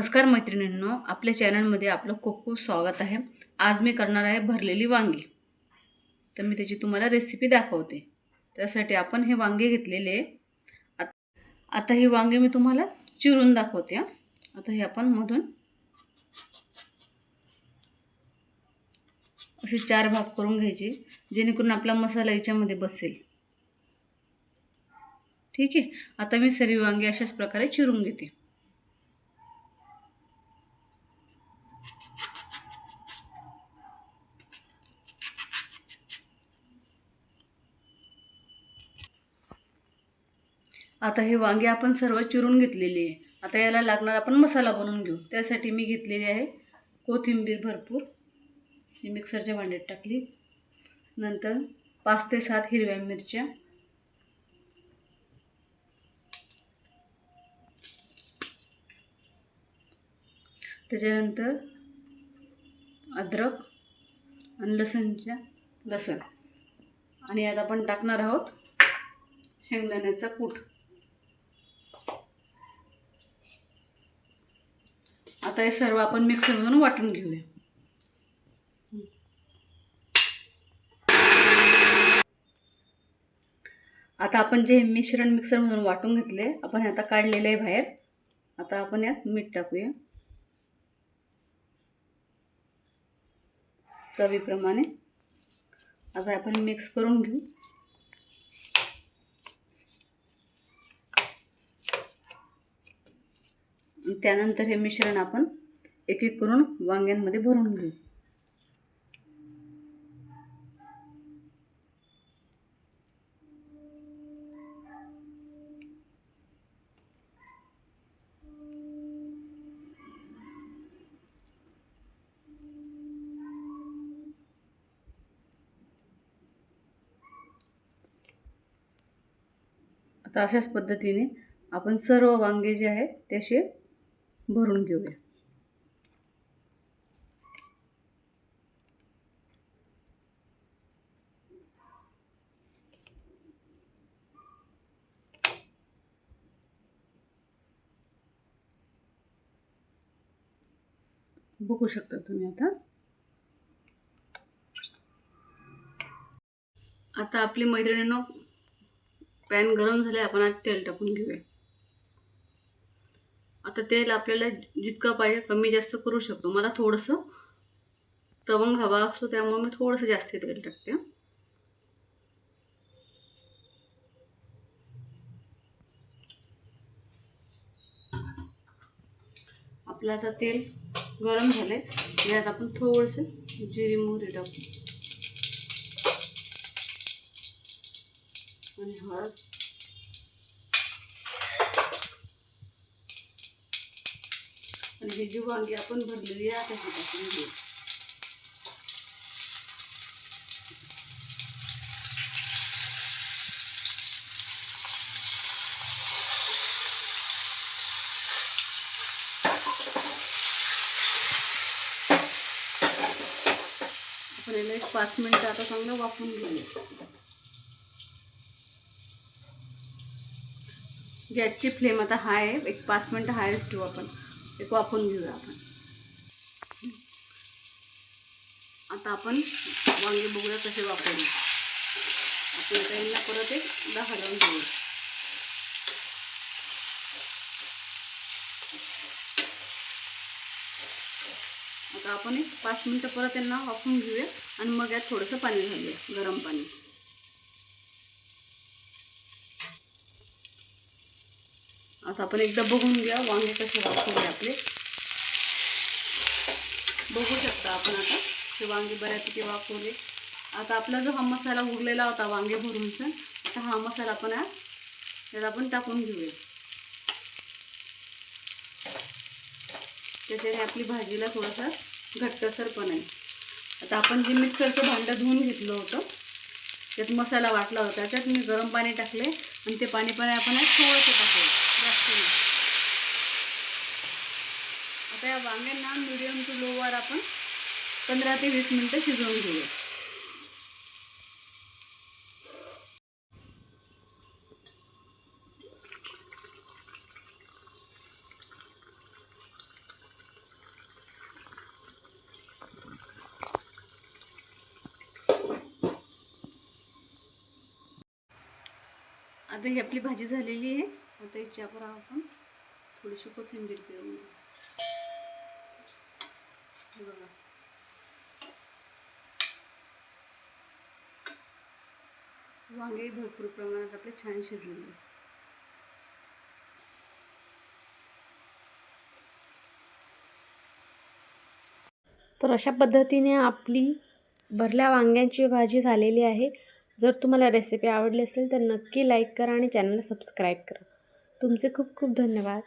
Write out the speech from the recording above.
नमस्कार मैत्रिणींनो आपल्या चॅनलमध्ये आपलं खूप खूप स्वागत आहे. आज मी करणार आहे भरलेली वांगी. तर मी त्याची तुम्हाला रेसिपी दाखवते. त्यासाठी आपण हे वांगे घेतलेले. आत- आता ही वांगे मी तुम्हाला चिरून दाखवते हां. आता हे आपण मधून असे चार भाग करून घ्यायचे जेणेकरून आपला मसाला याच्यामध्ये बसेल. ठीक आहे? आता मी सर्व वांगे अशाच प्रकारे चिरून घेते. आता हे वांगे आपण सर्व चिरून घेतलेली आहे. आता याला लागणार आपण मसाला बनवून घेऊ. त्यासाठी मी घेतलेली आहे कोथिंबीर भरपूर. ही मिक्सरच्या भांड्यात टाकली. नंतर पाच ते सात हिरव्या मिरच्या. त्याच्यानंतर अद्रक आणि लसणच्या लसण. आणि यात आपण टाकणार आहोत शेंगदाण्याचा कूट. आता हे सर्व आपण मिक्सरमधून वाटून घेऊया. आता आपण जे मिश्रण मिक्सरमधून वाटून घेतले आपण आता काढलेलं आहे बाहेर. आता आपण यात मीठ टाकूया. चवीप्रमाणे. आता आपण मिक्स करून घेऊ. त्यानंतर हे मिश्रण आपण एक एक करून वांग्यांमध्ये भरून घेऊ. आता अशाच पद्धतीने आपण सर्व वांगे जे आहेत ते असे भरून घेऊया. बघू शकता तुम्ही आता. आता आपली मैत्रिणीनं पॅन गरम झाले आपण आता तेल टाकून घेऊया. आता तेल आपल्याला जितकं पाहिजे कमी जास्त करू शकतो. मला थोडंसं तवंग हवा असतो त्यामुळे मी थोडंसं जास्त तेल टाकते. आपलं आता तेल गरम झालं आहे यात आपण थोडंसं जिरी मोहरी टाकू. आणि हळद. म्हणजे आणि ही जी वांगी आपण भरलेली आहे आता ही टाकून घेऊ आपण याला एक पाच मिनटं आता चांगलं वापरून घेऊया. गॅसची फ्लेम आता हाय आहे. एक पाच मिनटं हायच ठेवू आपण. एक वाफून घेऊया आपण. आता आपण वांगे बघूया कसे वापरू आपण त्यांना परत एकदा हलवून घेऊया. आता आपण एक पाच मिनटं परत त्यांना वाफून घेऊया आणि मग यात थोडंसं पाणी घालूया गरम पाणी. आता आपण एकदा बघून घ्या वांगे कसे वाफवले आपले. बघू शकता आपण आता ते वांगे बऱ्यापैकी वाफवले. आता आपला जो हा मसाला उरलेला होता वांगे भरूनचा आता हा मसाला आपण त्याला आपण टाकून घेऊया. त्याच्याने आपली भाजीला थोडासा घट्टसर पण आहे. आता आपण जे मिक्सरचं भांडं धुवून घेतलं होतं त्यात मसाला वाटला होता त्याच्यात मी गरम पाणी टाकले आणि ते पाणी पण आपण थोडंसं टाकलं आता या वांग्यांना मिडियम टू लोवर आपण पंधरा ते वीस मिनटं शिजवून घेऊया. आता ही आपली भाजी झालेली आहे. आता याच्यावर आपण थोडीशी कोथिंबीर पिळून घेऊ. बघा. वांगे भरपूर प्रमाणात आपले छान शिजलेले तर अशा पद्धतीने आपली भरल्या वांग्यांची भाजी झालेली आहे. जर तुम्हाला रेसिपी आवडली असेल तर नक्की लाईक करा आणि चॅनलला सबस्क्राईब करा. तुमचे खूप खूप धन्यवाद.